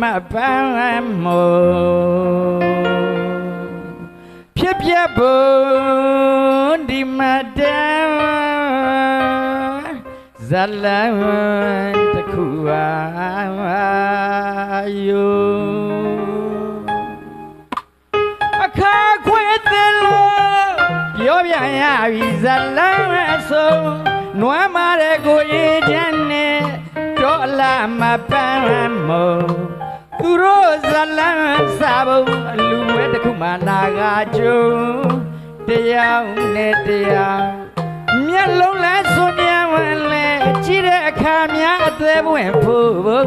မပန်းမှုဖြစ်ပြဖို့ဒီမတန်ဇလံတခုအားယုအခါခွေသင်လို့ပြောပြရပြီဇလံအဆုံးနွမ်းမာတဲ့ကိုရည်ချမ်းနဲ့တော့လာမပန်းမို့ တို့ဇလံစာဘုံအလူဝဲတစ်ခုမှနာကကြုံတရားနဲ့တရားမျက်လုံးလဲဆိုမြဲဝင်လဲကြည့်တဲ့အခါများအသေးပွင့်ဖို့ဘုံ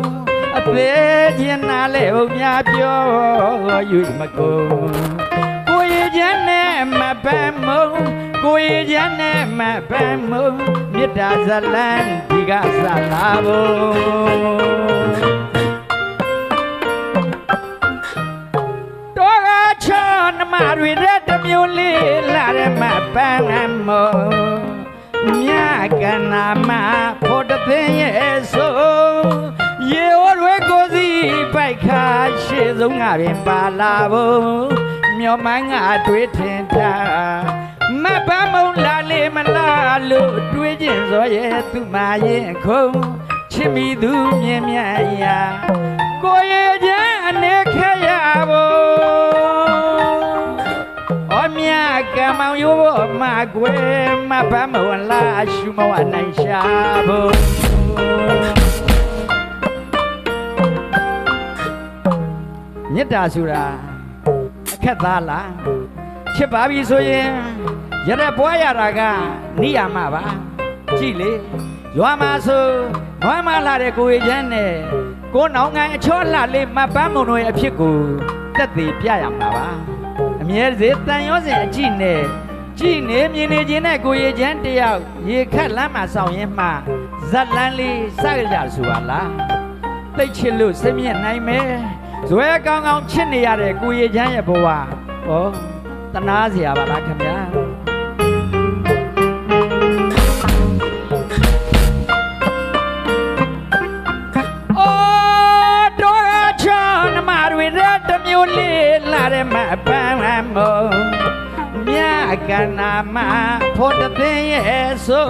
အသေးချင်းနာလဲဘုံများပြောယူမကုန်ကိုရည်ချမ်းနဲ့မပန်းမုံကိုရည်ချမ်းနဲ့မပန်းမုံမေတ္တာဇလံဒီကဆလာဘုံ တွေတဲ့တစ်မျိုးလေးလာတဲ့မပန်းမောမြကနာမဖို့တသိရဲ့ဆိုရေဝရွေကိုစီပိုက်ခါရှေ့ဆုံးကပင်ပါလာဖို့မျောမှန်းကတွေးထင်တာမပန်းမုံလာလေမလားလို့တွေးကျင်စောရဲ့သူမရင်ခုံချစ်မိသူမြင်မြတ်ရာကိုရဲ့ ကမောင်ရိုးဘောမကွယ်မပန်းမဝလာရှုမဝနိုင်ရှာဖို့မေတ္တာဆိုတာအခက်သားလားချစ်ပါပြီဆိုရင်ရတဲ့ပွားရတာကနိယာမပါကြည့်လေရွာမှာဆိုနွမ်းမလာတဲ့ကိုရချမ်းနဲ့ကိုနောင်ငိုင် အချောလှလေးမပန်းမုံတို့ရဲ့အဖြစ်ကိုတက်သေးပြရမှာပါ အမြဲစေတန်ရောစဉ်အကြည့်နဲ့ကြည့်နေမြင်နေခြင်းနဲ့ကိုရေချမ်းတယောက်ရေခတ်လမ်းမှာဆောင်ရင်မှဇက်လန်းလေးစကြကြဆိုပါလားသိတ်ချစ်လို့စိတ်မြင့်နိုင်မယ်ဇွဲကောင်းကောင်းချစ်နေရတဲ့ကိုရေချမ်းရဲ့ဘဝဩတနာเสียပါလားခင်ဗျာ တဲ့တစ်မျိုးလေးလာတဲ့မပန်းမောမြကနာမဖို့တသိရဲ့ဆို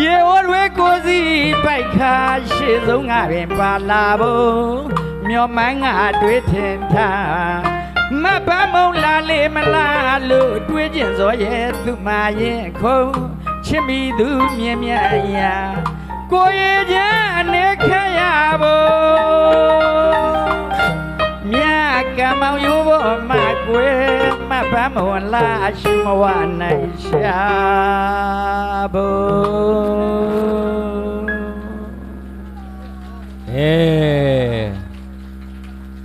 ရေဝရွေကိုစီပိုက်ခါရှေ့ဆုံးကပင်ပါလာဖို့မျောမှန်းကတွေးထင်ထားမပန်းမုံလာလေမလားလို့တွေးကျင်စောရဲ့သူမရင်ခုံချစ်မိသူမြင်မြတ်ရာကိုရည်ချမ်းအနေခဲ့ရဖို့မြတ် ကမောင်ရိုးဘောမကွယ်မပန်းမဝလာရှိမဝနိုင်ရှာဖို့အဲ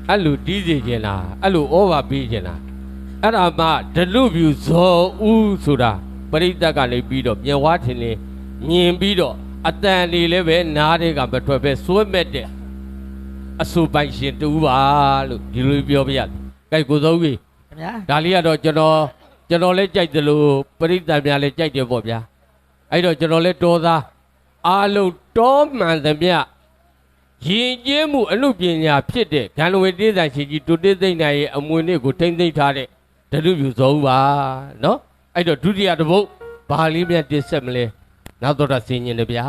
အဲ့လိုတီးစီကျင်တာအဲ့လိုဩဘာပေးကျင်တာအဲ့ဒါမှဒလူပြူဇော်ဦးဆိုတာပရိသတ်ကလည်းပြီးတော့မြေဝါထင်လင်းမြင်ပြီးတော့အတန်လေးလည်းပဲနားတွေကမထွက်ပဲစွဲမဲ့တဲ့ အဆူပိုင်ရှင်တူပါလို့ဒီလိုပြောပြရတယ်။ကြိုက်ကိုသုံးပြီခင်ဗျာဒါလေးကတော့ကျွန်တော်ကျွန်တော်လည်းကြိုက်တယ်လို့ပရိသတ်များလည်းကြိုက်တယ်ပေါ့ဗျာအဲ့တော့ကျွန်တော်လည်းတော်သားအားလုံးတော်မှန်သမျှယဉ်ကျေးမှုအမှုပညာဖြစ်တဲ့ဂန္ဓဝေတေးဆိုင်ရှင်ကြီးတူတေးသိမ့်နိုင်ရဲ့အမွေနေ့ကိုထိမ့်သိမ့်ထားတဲ့ဓတုပြူစုံပါနော်အဲ့တော့ဒုတိယတစ်ပုတ်ဘာလေးမြတ်တင်ဆက်မလဲနောက်တော့ဆင်ញင်တယ်ဗျာ